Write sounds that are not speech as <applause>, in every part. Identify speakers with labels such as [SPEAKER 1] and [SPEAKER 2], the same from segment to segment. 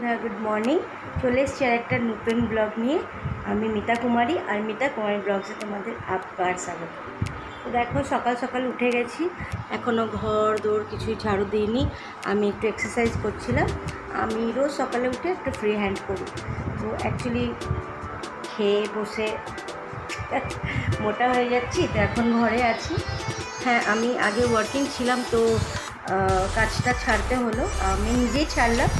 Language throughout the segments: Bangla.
[SPEAKER 1] বন্ধুরা গুড মর্নিং চলে এসছি আর একটা নতুন ব্লগ নিয়ে। আমি মিতা কুমারী, আর মিতা কুমারী ব্লগসে তোমাদের আবার স্বাগত। তো দেখো, সকাল সকাল উঠে গেছি। এখনও ঘর দৌড় কিছুই ঝাড়ু দিইনি। আমি একটু এক্সারসাইজ করছিলাম। আমি রোজ সকালে উঠে একটু ফ্রি হ্যান্ড করি। তো অ্যাকচুয়ালি খেয়ে বসে <laughs> মোটা হয়ে যাচ্ছি, তো এখন ঘরে আছি। হ্যাঁ আমি আগে ওয়ার্কিং ছিলাম, তো কাজটা ছাড়তে হলো। আমি নিজেই ছাড়লাম।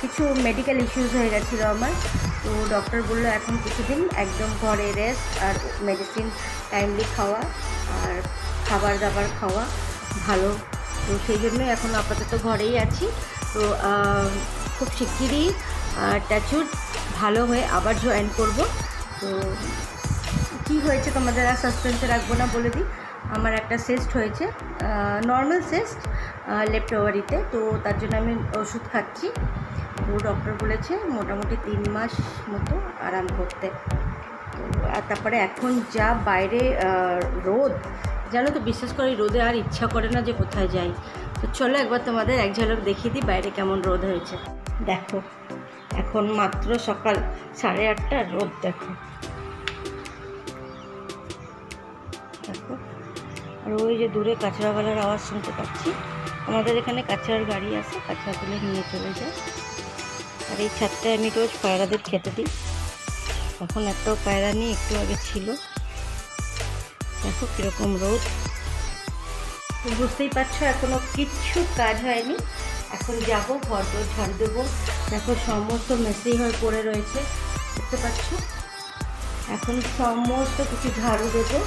[SPEAKER 1] কিছু মেডিকেল ইস্যুস হয়ে গেছিল আমার। তো ডক্টর বলল, এখন কিছুদিন একদম ঘরে রেস্ট আর মেডিসিন টাইমলি খাওয়া আর খাবার দাবার খাওয়া ভালো। তো সেই জন্যই এখন আপাতত ঘরেই আছি। তো খুব শিগগিরই ট্যাচুড ভালো হয়ে আবার জয়েন করব। তো, কি হয়েছে তোমাদের আর সাসপেন্সে রাখব না বলে দিই। আমার একটা সেস্ট হয়েছে নর্মাল সেস্ট লেফট ওভারিতে তো। তার জন্য আমি ওষুধ খাচ্ছি। তো ডক্টর বলেছে মোটামুটি তিন মাস মতো আরাম করতে। তো, আর তারপরে এখন যা বাইরে রোদ, জানো তো বিশ্বাস করে রোদে আর ইচ্ছা করে না যে কোথায় যাই। তো চলো একবার তোমাদের এক ঝলক দেখিয়ে দিই বাইরে কেমন রোদ হয়েছে। দেখো, এখন মাত্র সকাল সাড়ে আটটা, রোদ দেখো। আর ওই যে দূরে কাঁচড়াওয়ালার আওয়াজ শুনতে পাচ্ছি। আমাদের এখানে কাঁচড়ার গাড়ি আছে কাঁচড়া তুলে নিয়ে চলে যায়। আর এই ছাদটায় আমি রোজ পায়রাদের খেতে দিই। এখন একটাও পায়রা নিয়ে একটু আগে ছিল। দেখো কীরকম রোদ। বুঝতেই পারছ এখনও কিচ্ছু কাজ হয়নি। এখন যাব, ঘর দোর ঝাড় দেবো। দেখো সমস্ত মেসি হয়ে পড়ে রয়েছে। দেখতে পাচ্ছ? এখন সমস্ত কিছু ঝাড়ু দেবো।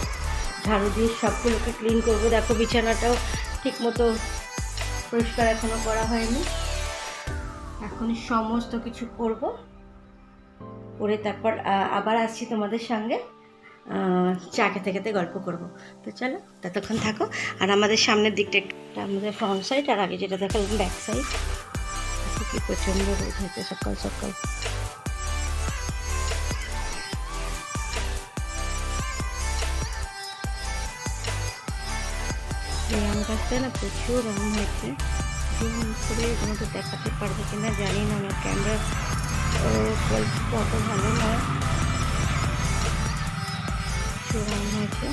[SPEAKER 1] ঝাড়ু দিয়ে সবগুলোকে ক্লিন করব। দেখো বিছানাটাও ঠিক মতো পরিষ্কার এখনও করা হয়নি। এখন সমস্ত কিছু করব। করে তারপর আবার আসছি তোমাদের সঙ্গে। চা খেতে খেতে গল্প করব। তো চলো, ততক্ষণ থাকো। আর আমাদের সামনের দিকটা একটা, আমাদের ফ্রন্ট সাইড আর আগে যেটা দেখালাম ব্যাক সাইড কি প্রচণ্ড রোদ হয়েছে, সকাল সকাল। গাছটায় না প্রচুর আম হয়েছে। জুম করে তোমাকে দেখাতে পারব কিনা জানি না, আমার ক্যামেরা কোয়ালিটি অত ভালো নয়। প্রচুর আম হয়েছে।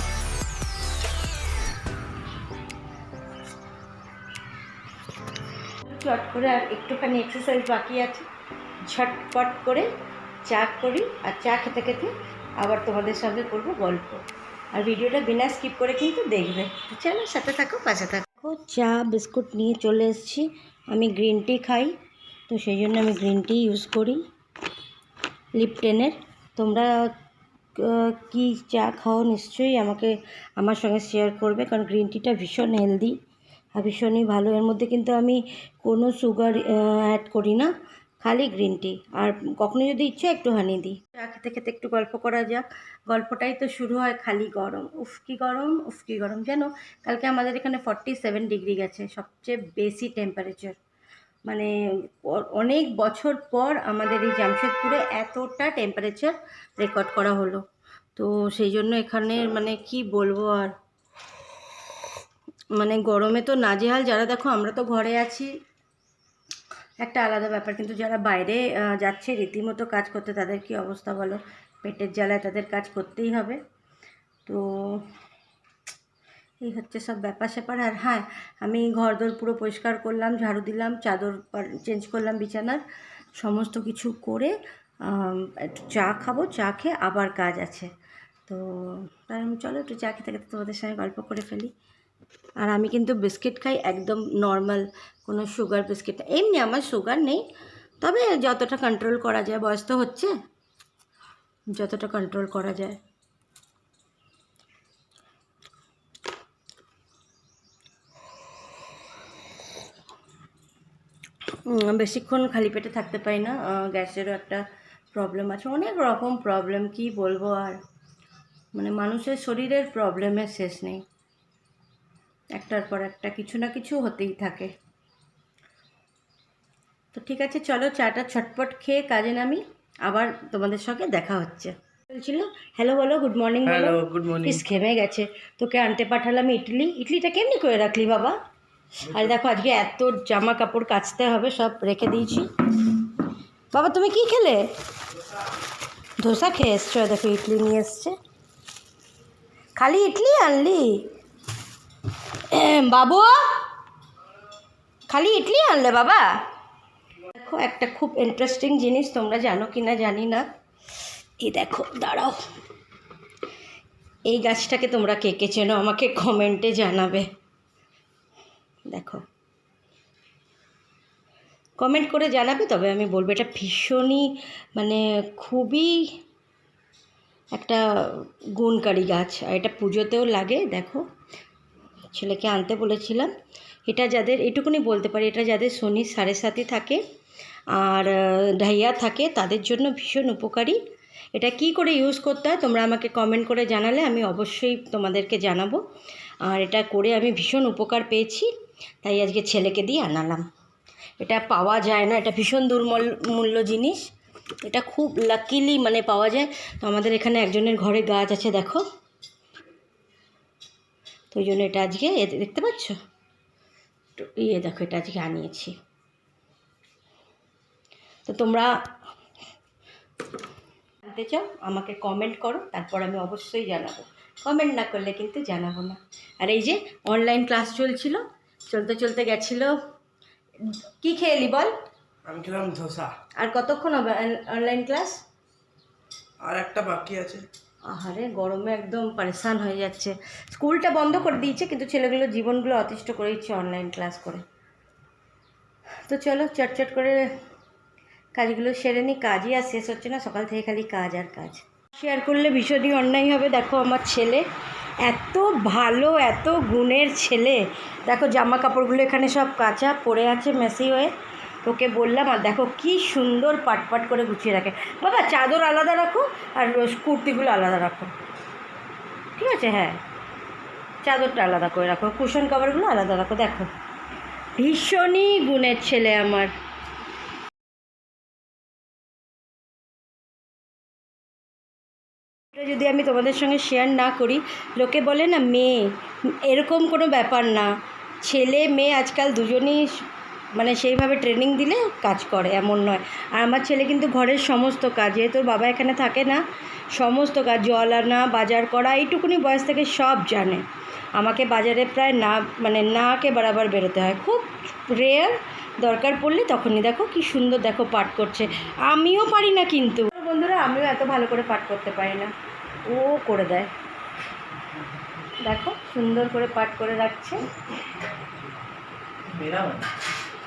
[SPEAKER 1] চট করে আর একটুখানি এক্সারসাইজ বাকি আছে। ঝটপট করে চা করি আর চা খেতে খেতে আবার তোমাদের সঙ্গে করব গল্প। আর ভিডিওটা বিনা স্কিপ করে কিন্তু দেখবে। চলো সাথে থাকো, পাশে থাকো। চা, বিস্কুট নিয়ে চলে এসেছি। আমি গ্রিন টি খাই, তো সেই জন্য আমি গ্রিন টি ইউজ করি লিপটেনের তোমরা কি চা খাও নিশ্চয়ই আমাকে আমার সঙ্গে শেয়ার করবে, কারণ গ্রিন টিটা ভীষণ হেলদি আর ভীষণই ভালো। এর মধ্যে কিন্তু আমি কোনো সুগার অ্যাড করি না। খালি গ্রিন টি আর কখনো যদি ইচ্ছে একটু হানি দিই। চা খেতে খেতে একটু গল্প করা যাক। গল্পটাই তো শুরু হয় খালি গরম। উফ, কি গরম, উফ, কি গরম। যেন কালকে আমাদের এখানে ফর্টি সেভেন ডিগ্রি গেছে, সবচেয়ে বেশি টেম্পারেচার মানে অনেক বছর পর আমাদের এই জামশেদপুরে এতটা টেম্পারেচার রেকর্ড করা হলো। তো সেই জন্য এখানে মানে কি বলব আর? মানে গরমে তো নাজেহাল। যারা দেখো, আমরা তো ঘরে আছি। একটা আলাদা ব্যাপার। কিন্তু যারা বাইরে যাচ্ছে, রীতিমতো কাজ করতে, তাদের কি অবস্থা বলো? পেটের জ্বালায় তাদের কাজ করতেই হবে। তো এই হচ্ছে সব ব্যাপার স্যাপার। আর হ্যাঁ আমি ঘর দোর পুরো পরিষ্কার করলাম, ঝাড়ু দিলাম, চাদর চেঞ্জ করলাম, বিছানার সমস্ত কিছু করে একটু চা খাব, চা খেয়ে আবার কাজ আছে। তো তাই আমি চলো একটু চা খেতে খেতে তোমাদের সঙ্গে গল্প করে ফেলি। আর আমি কিন্তু বিস্কিট খাই একদম নর্মাল কোনো সুগার বিস্কিট এমনি আমার সুগার নেই, তবে যতটা কন্ট্রোল করা যায়, বয়স তো হচ্ছে, যতটা কন্ট্রোল করা যায়। বেশিক্ষণ খালি পেটে থাকতে পারি না গ্যাসেরও একটা প্রবলেম আছে। অনেক রকম প্রবলেম কি বলব আর? মানে মানুষের শরীরের প্রবলেমের শেষ নেই। একটার পর একটা কিছু না কিছু হতেই থাকে। তো ঠিক আছে চলো চাটা ছটপট খেয়ে কাজে নামি আবার তোমাদের সঙ্গে দেখা হচ্ছে। বলছিল হ্যালো বলো good morning
[SPEAKER 2] hello good morning.
[SPEAKER 1] Piece ঘেমে গেছে। তোকে আনতে পাঠালাম ইডলি। ইডলিটা কেমনি করে রাখলি বাবা? আর দেখো আজকে এত জামা কাপড় কাচতে হবে সব রেখে দিয়েছি। বাবা তুমি কি খেলে? ধোসা খেয়ে এসছো দেখো ইডলি নিয়ে এসছে। খালি ইডলি আনলি? বাবু? খালি ইডলি আনলে বাবা? দেখো, একটা খুব ইন্টারেস্টিং জিনিস তোমরা জানো কি না জানি না। এই দেখো, দাঁড়াও। এই গাছটাকে তোমরা কে কে চেনো আমাকে কমেন্টে জানাবে। দেখো। কমেন্ট করে জানাবে, তবে আমি বলব, এটা ভীষণই মানে খুবই একটা গুণকারী গাছ। আর এটা পুজোতেও লাগে, দেখো। ছেলেকে আনতে বলেছিলাম। এটা যাদের, এটুকুনি বলতে পারি, এটা যাদের শনি সাড়ে সাতই থাকে আর ঢাইয়া থাকে, তাদের জন্য ভীষণ উপকারী। এটা কি করে ইউজ করতে হয় তোমরা আমাকে কমেন্ট করে জানালে আমি অবশ্যই তোমাদেরকে জানাব। আর এটা করে আমি ভীষণ উপকার পেয়েছি, তাই আজকে ছেলেকে দিয়ে আনালাম। এটা পাওয়া যায় না, এটা ভীষণ দুর্মূল্য মূল্য জিনিস। এটা খুব লাকিলি মানে পাওয়া যায়। তো আমাদের এখানে একজনের ঘরে গাছ আছে, দেখো। ওই জন্য এটা আজকে দেখতে পাচ্ছ? তো ইয়ে দেখো এটা আজকে আনিয়েছি। তো তোমরা জানতে চাও আমাকে কমেন্ট করো তারপর আমি অবশ্যই জানাব। কমেন্ট না করলে কিন্তু জানাব না। আর এই যে অনলাইন ক্লাস চলছিল চলতে চলতে গেছিল কি খেয়েলি বল?
[SPEAKER 2] আমি খেলাম ধোসা।
[SPEAKER 1] আর কতক্ষণ হবে অনলাইন ক্লাস
[SPEAKER 2] আর একটা বাকি আছে।
[SPEAKER 1] আহারে, গরমে একদম পারেশান হয়ে যাচ্ছে। স্কুলটা বন্ধ করে দিয়েছে, কিন্তু ছেলেগুলোর জীবনগুলো অতিষ্ঠ করে দিচ্ছে অনলাইন ক্লাস করে। তো চলো চটচট করে কাজগুলো সেরে নিই কাজই আর শেষ হচ্ছে না, সকাল থেকে খালি কাজ আর কাজ। শেয়ার করলে ভীষণই অন্যায় হবে, দেখো আমার ছেলে, এত ভালো, এত গুণের ছেলে। দেখো জামা কাপড়গুলো এখানে সব কাঁচা, পড়ে আছে মেসি হয়ে। তোকে বললাম, আর দেখো কি সুন্দর পাট পাট করে গুছিয়ে রাখে। বাবা, চাদর আলাদা রাখো আর কুর্তিগুলো আলাদা রাখো। ঠিক আছে? হ্যাঁ। চাদরটা আলাদা করে রাখো, কুশন কাভারগুলো আলাদা রাখো, দেখো। ভীষণই গুণের ছেলে আমার। যদি আমি তোমাদের সঙ্গে শেয়ার না করি, লোকে বলে না, মেয়ে। এরকম কোনো ব্যাপার না। ছেলে, মেয়ে আজকাল দুজনই মানে সেইভাবে ট্রেনিং দিলে কাজ করে, এমন নয়। আর আমার ছেলে কিন্তু ঘরের সমস্ত কাজ, যেহেতু বাবা এখানে থাকে না, সমস্ত কাজ, জল আনা, বাজার করা, এইটুকুনি বয়স থেকে সব জানে। আমাকে বাজারে প্রায় না মানে নাকে বারাবার বেরোতে হয়। খুব রেয়ার দরকার পড়লে তখনই দেখো কি সুন্দর দেখো পাঠ করছে। আমিও পারি না কিন্তু। বন্ধুরা, আমিও এত ভালো করে পাঠ করতে পারি না। ও করে দেয়। দেখো, সুন্দর করে পাঠ করে রাখছে।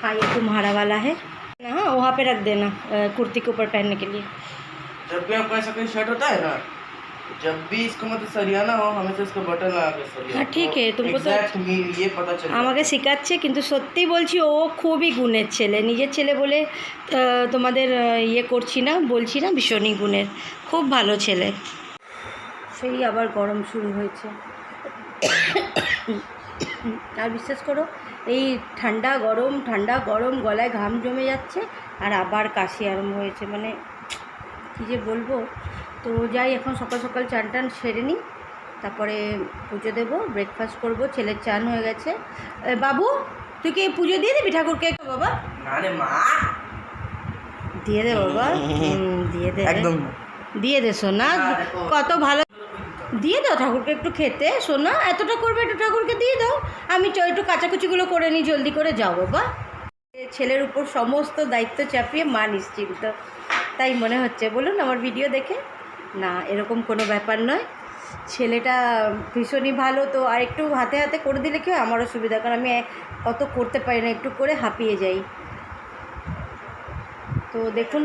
[SPEAKER 1] हाँ ये तुम्हारा वाला है हाँ वहाँ पे रख देना अ, कुर्ती के ऊपर पहनने के लिए
[SPEAKER 2] जब भी आपका ऐसा कोई शर्ट होता है ना जब भी इसको मतलब सरियाना हो हमेशा इसका बटन लगा के सरिया
[SPEAKER 1] हाँ, ठीक है, तुमको तो-
[SPEAKER 2] एग्जैक्ट ये पता चल
[SPEAKER 1] আমাকে শেখাচ্ছে কিন্তু সত্যি বলছি ও খুবই গুণের ছেলে নিজের ছেলে বলে আহ, তোমাদের আহ, ইয়ে করছি না বলছি না ভীষণই গুণের খুব ভালো ছেলে সেই আবার গরম শুরু হয়েছে আর বিশ্বাস করো এই ঠান্ডা গরম ঠান্ডা গরম গলায় ঘাম জমে যাচ্ছে আর আবার কাশি আরম্ভ হয়েছে। মানে কী যে বলব? তো যাই এখন সকাল সকাল চান টান সেরে নিই তারপরে পুজো দেবো ব্রেকফাস্ট করব ছেলের চান হয়ে গেছে। বাবু তুই কি পুজো দিয়ে দিবি ঠাকুরকে বাবা?
[SPEAKER 2] মা।
[SPEAKER 1] দিয়ে দে বাবা। দিয়ে দে।
[SPEAKER 2] একদম
[SPEAKER 1] দিয়ে দে
[SPEAKER 2] না
[SPEAKER 1] কত ভালো দিয়ে দাও ঠাকুরকে একটু খেতে, সোনা, এতটা করবে একটু ঠাকুরকে দিয়ে দাও। আমি চ, একটু কাচাকুচিগুলো করে নিই, জলদি করে যাও বাবা। ছেলের উপর সমস্ত দায়িত্ব চাপিয়ে মা নিশ্চিন্ত। তাই মনে হচ্ছে, বলুন আমার ভিডিও দেখে? না, এরকম কোনো ব্যাপার নয়। ছেলেটা ভীষণই ভালো, তো আর একটু হাতে হাতে করে দিলে কি হয়? আমারও সুবিধা, কারণ আমি অত করতে পারি না, একটু করে হাঁপিয়ে যাই। তো দেখুন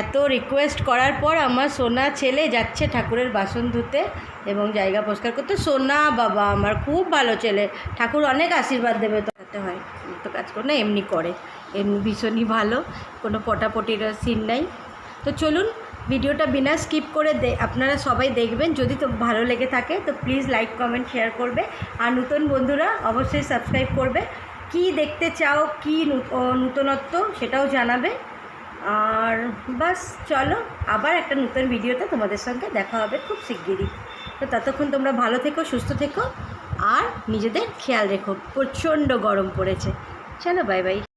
[SPEAKER 1] এত রিকোয়েস্ট করার পর আমার সোনা ছেলে যাচ্ছে ঠাকুরের বাসন ধুতে এবং জায়গা পরিষ্কার করতে। সোনা বাবা, আমার খুব ভালো ছেলে। ঠাকুর অনেক আশীর্বাদ দেবে তো করতে হয়। তো কাজ করে না, এমনি করে। এমনি ভীষণই ভালো। কোনো পটাপটির সিন নাই। তো চলুন, ভিডিওটা বিনা স্কিপ করে দে, আপনারা সবাই দেখবেন। যদি তো ভালো লেগে থাকে, তো প্লিজ লাইক কমেন্ট শেয়ার করবে। আর নতুন বন্ধুরা অবশ্যই সাবস্ক্রাইব করবে। কি দেখতে চাও, কি নূতনত্ব, সেটাও জানাবে। আর বাস, চলো, আবার একটা নতুন ভিডিওতে তোমাদের সঙ্গে দেখা হবে খুব শিগগিরই। তো ততক্ষণ তোমরা ভালো থেকো, সুস্থ থেকো, আর নিজেদের খেয়াল রেখো, প্রচণ্ড গরম পড়েছে। চলো বাই বাই